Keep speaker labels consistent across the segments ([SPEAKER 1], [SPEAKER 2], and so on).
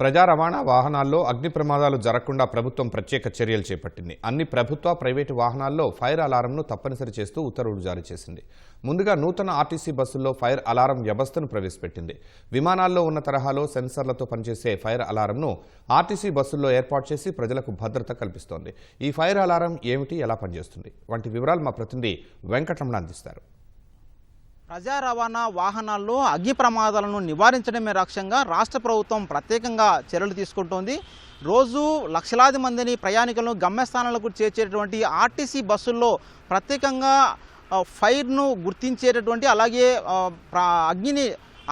[SPEAKER 1] ప్రజా రవాణా వాహనాల్లో అగ్ని ప్రమాదాలు జరగకుండా ప్రభుత్వం ప్రత్యేక చర్యలు చేపట్టింది. అన్ని ప్రభుత్వ ప్రైవేటు వాహనాల్లో ఫైర్ అలారంను తప్పనిసరి చేస్తూ ఉత్తర్వులు జారీ చేసింది. ముందుగా నూతన ఆర్టీసీ బస్సుల్లో ఫైర్ అలారం వ్యవస్థను ప్రవేశపెట్టింది. విమానాల్లో ఉన్న తరహాలో సెన్సర్లతో పనిచేసే ఫైర్ అలారంను ఆర్టీసీ బస్సుల్లో ఏర్పాటు చేసి ప్రజలకు భద్రత కల్పిస్తోంది. ఈ ఫైర్ అలారం ఏమిటి ఎలా పనిచేస్తుంది? వంటి వివరాలు మా ప్రతినిధి వెంకటరమణ అందిస్తారు.
[SPEAKER 2] ప్రజా రవాణా వాహనాల్లో అగ్ని ప్రమాదాలను నివారించడమే లక్ష్యంగా రాష్ట్ర ప్రభుత్వం ప్రత్యేకంగా చర్యలు తీసుకుంటోంది. రోజు లక్షలాది మందిని ప్రయాణికులను గమ్యస్థానాలకు చేర్చేటువంటి ఆర్టీసీ బస్సుల్లో ప్రత్యేకంగా ఫైర్ను గుర్తించేటటువంటి అలాగే అగ్నిని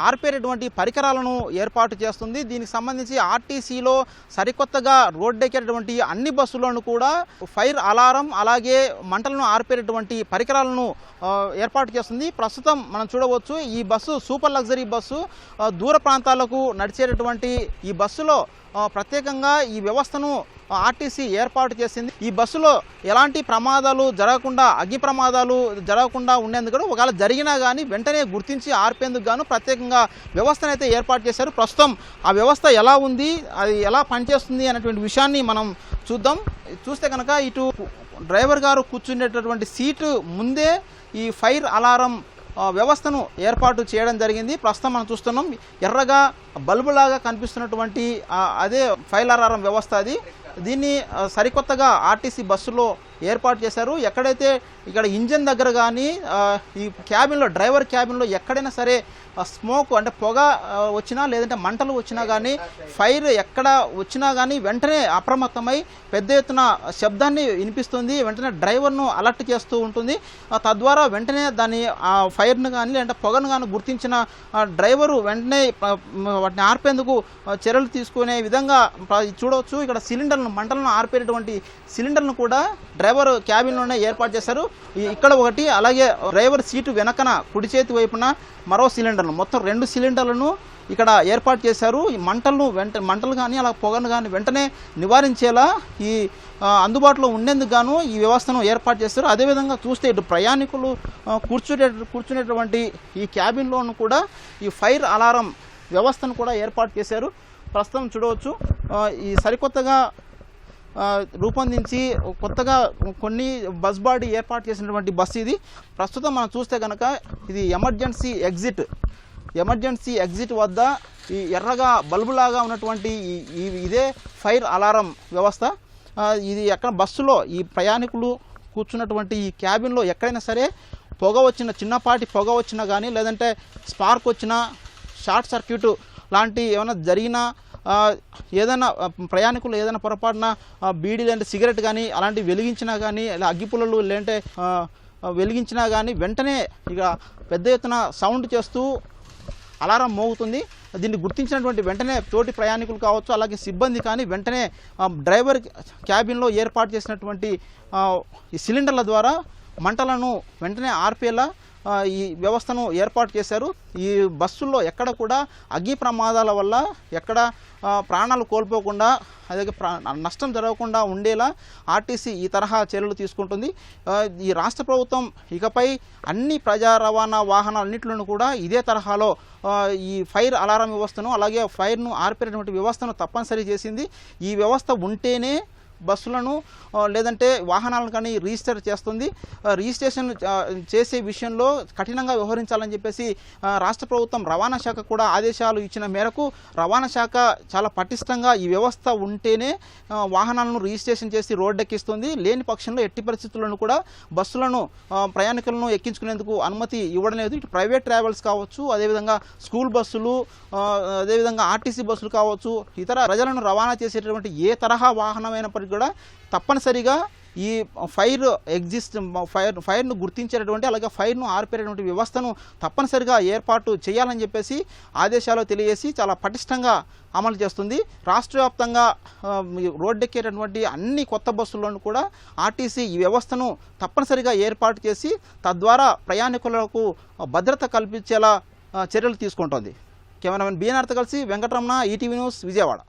[SPEAKER 2] ఆర్పేటటువంటి పరికరాలను ఏర్పాటు చేస్తుంది. దీనికి సంబంధించి ఆర్టీసీలో సరికొత్తగా రోడ్డెక్కేటటువంటి అన్ని బస్సులను కూడా ఫైర్ అలారం అలాగే మంటలను ఆర్పేటటువంటి పరికరాలను ఏర్పాటు చేస్తుంది. ప్రస్తుతం మనం చూడవచ్చు ఈ బస్సు సూపర్ లగ్జరీ బస్సు దూర ప్రాంతాలకు నడిచేటటువంటి ఈ బస్సులో ప్రత్యేకంగా ఈ వ్యవస్థను ఆర్టీసీ ఏర్పాటు చేసింది. ఈ బస్సులో ఎలాంటి ప్రమాదాలు జరగకుండా అగ్ని ప్రమాదాలు జరగకుండా ఉండేందుకు కూడా ఒకవేళ జరిగినా కానీ వెంటనే గుర్తించి ఆర్పేందుకు గాను ప్రత్యేకంగా వ్యవస్థను అయితే ఏర్పాటు చేశారు. ప్రస్తుతం ఆ వ్యవస్థ ఎలా ఉంది అది ఎలా పనిచేస్తుంది అనేటువంటి విషయాన్ని మనం చూద్దాం. చూస్తే కనుక ఇటు డ్రైవర్ గారు కూర్చునేటటువంటి సీటు ముందే ఈ ఫైర్ అలారం వ్యవస్థను ఏర్పాటు చేయడం జరిగింది. ప్రస్తుతం మనం చూస్తున్నాం ఎర్రగా బల్బులాగా కనిపిస్తున్నటువంటి అదే ఫైర్ వ్యవస్థ అది. దీన్ని సరికొత్తగా ఆర్టీసీ బస్సులో ఏర్పాటు చేశారు. ఎక్కడైతే ఇక్కడ ఇంజన్ దగ్గర కానీ ఈ క్యాబిన్లో డ్రైవర్ క్యాబిన్లో ఎక్కడైనా సరే స్మోక్ అంటే పొగ వచ్చినా లేదంటే మంటలు వచ్చినా కానీ ఫైర్ ఎక్కడ వచ్చినా కానీ వెంటనే అప్రమత్తమై పెద్ద ఎత్తున శబ్దాన్ని వినిపిస్తుంది. వెంటనే డ్రైవర్ను అలర్ట్ చేస్తూ ఉంటుంది. తద్వారా వెంటనే దాని ఆ ఫైర్ను కానీ లేదంటే పొగను కానీ గుర్తించిన డ్రైవరు వెంటనే వాటిని ఆర్పేందుకు చర్యలు తీసుకునే విధంగా చూడవచ్చు ఇక్కడ సిలిండర్ను మంటలను ఆర్పేటటువంటి సిలిండర్ను కూడా డ్రైవర్ క్యాబిన్లోనే ఏర్పాటు చేశారు. ఇక్కడ ఒకటి అలాగే డ్రైవర్ సీటు వెనకన కుడి చేతి వైపున మరో సిలిండర్ సిలిండర్ను మొత్తం రెండు సిలిండర్లను ఇక్కడ ఏర్పాటు చేశారు. ఈ మంటలను వెంట మంటలు కానీ అలా పొగను కానీ వెంటనే నివారించేలా ఈ అందుబాటులో ఉండేందుకు గాను ఈ వ్యవస్థను ఏర్పాటు చేస్తారు అదేవిధంగా చూస్తే ఇటు ప్రయాణికులు కూర్చునే కూర్చునేటువంటి ఈ క్యాబిన్లోను కూడా ఈ ఫైర్ అలారం వ్యవస్థను కూడా ఏర్పాటు చేశారు. ప్రస్తుతం చూడవచ్చు. ఈ సరికొత్తగా రూపొందించి కొత్తగా కొన్ని బస్ బాడీ ఏర్పాటు చేసినటువంటి బస్సు ఇది. ప్రస్తుతం మనం చూస్తే కనుక ఇది ఎమర్జెన్సీ ఎగ్జిట్. ఎమర్జెన్సీ ఎగ్జిట్ వద్ద ఈ ఎర్రగా బల్బులాగా ఉన్నటువంటి ఈ- ఇదే ఫైర్ అలారం వ్యవస్థ. ఇది ఎక్కడ బస్సులో ఈ ప్రయాణికులు కూర్చున్నటువంటి ఈ క్యాబిన్లో ఎక్కడైనా సరే పొగ వచ్చిన చిన్నపాటి పొగ వచ్చినా కానీ లేదంటే స్పార్క్ వచ్చినా షార్ట్ సర్క్యూట్ లాంటి ఏమైనా జరిగినా ఏదైనా ప్రయాణికులు ఏదైనా పొరపాటున బీడీ లేదంటే సిగరెట్ కానీ అలాంటివి వెలిగించినా కానీ లేదా అగ్గిపుల్లలు లేదంటే వెలిగించినా కానీ వెంటనే ఇక పెద్ద ఎత్తున సౌండ్ చేస్తూ అలారం మోగుతుంది. దీన్ని గుర్తించినటువంటి వెంటనే తోటి ప్రయాణికులు కావచ్చు అలాగే సిబ్బంది కానీ వెంటనే డ్రైవర్ క్యాబిన్లో ఏర్పాటు చేసినటువంటి ఈ సిలిండర్ల ద్వారా మంటలను వెంటనే ఆర్పేలా ఈ వ్యవస్థను ఏర్పాటు చేశారు. ఈ బస్సుల్లో ఎక్కడ కూడా అగ్ని ప్రమాదాల వల్ల ఎక్కడ ప్రాణాలు కోల్పోకుండా అదే ప్రా నష్టం జరగకుండా ఉండేలా ఆర్టీసీ ఈ తరహా చర్యలు తీసుకుంటుంది. ఈ రాష్ట్ర ప్రభుత్వం ఇకపై అన్ని ప్రజా రవాణా వాహనాలన్నింటిలోనూ కూడా ఇదే తరహాలో ఈ ఫైర్ అలారం వ్యవస్థను అలాగే ఫైర్ను ఆర్పేటటువంటి వ్యవస్థను తప్పనిసరి చేసింది. ఈ వ్యవస్థ ఉంటేనే బస్సులను లేదంటే వాహనాలను కానీ రిజిస్టర్ చేస్తుంది. రిజిస్ట్రేషన్ చేసే విషయంలో కఠినంగా వ్యవహరించాలని చెప్పేసి రాష్ట్ర ప్రభుత్వం రవాణా శాఖ కూడా ఆదేశాలు ఇచ్చిన మేరకు రవాణా శాఖ చాలా పటిష్టంగా ఈ వ్యవస్థ ఉంటేనే వాహనాలను రిజిస్ట్రేషన్ చేసి రోడ్డెక్కిస్తుంది. లేని పక్షంలో ఎట్టి పరిస్థితులను కూడా బస్సులను ప్రయాణికులను ఎక్కించుకునేందుకు అనుమతి ఇవ్వడం లేదు ఇటు ప్రైవేట్ ట్రావెల్స్ కావచ్చు అదేవిధంగా స్కూల్ బస్సులు అదేవిధంగా ఆర్టీసీ బస్సులు కావచ్చు ఇతర ప్రజలను రవాణా చేసేటటువంటి ఏ తరహా వాహనమైనప్పటికీ కూడా తప్పనిసరిగా ఈ ఫైర్ ఎగ్జిస్ట్ ఫైర్ ఫైర్ను గుర్తించేటటువంటి అలాగే ఫైర్ను ఆర్పేటటువంటి వ్యవస్థను తప్పనిసరిగా ఏర్పాటు చేయాలని చెప్పేసి ఆదేశాలు తెలియజేసి చాలా పటిష్టంగా అమలు చేస్తుంది. రాష్ట్ర వ్యాప్తంగా రోడ్డెక్కేటటువంటి అన్ని కొత్త బస్సులను కూడా ఆర్టీసీ ఈ వ్యవస్థను తప్పనిసరిగా ఏర్పాటు చేసి తద్వారా ప్రయాణికులకు భద్రత కల్పించేలా చర్యలు తీసుకుంటోంది. కెమెరామెన్ బీఎన్ఆర్తో కలిసి వెంకటరమణ ఈటీవీ న్యూస్ విజయవాడ.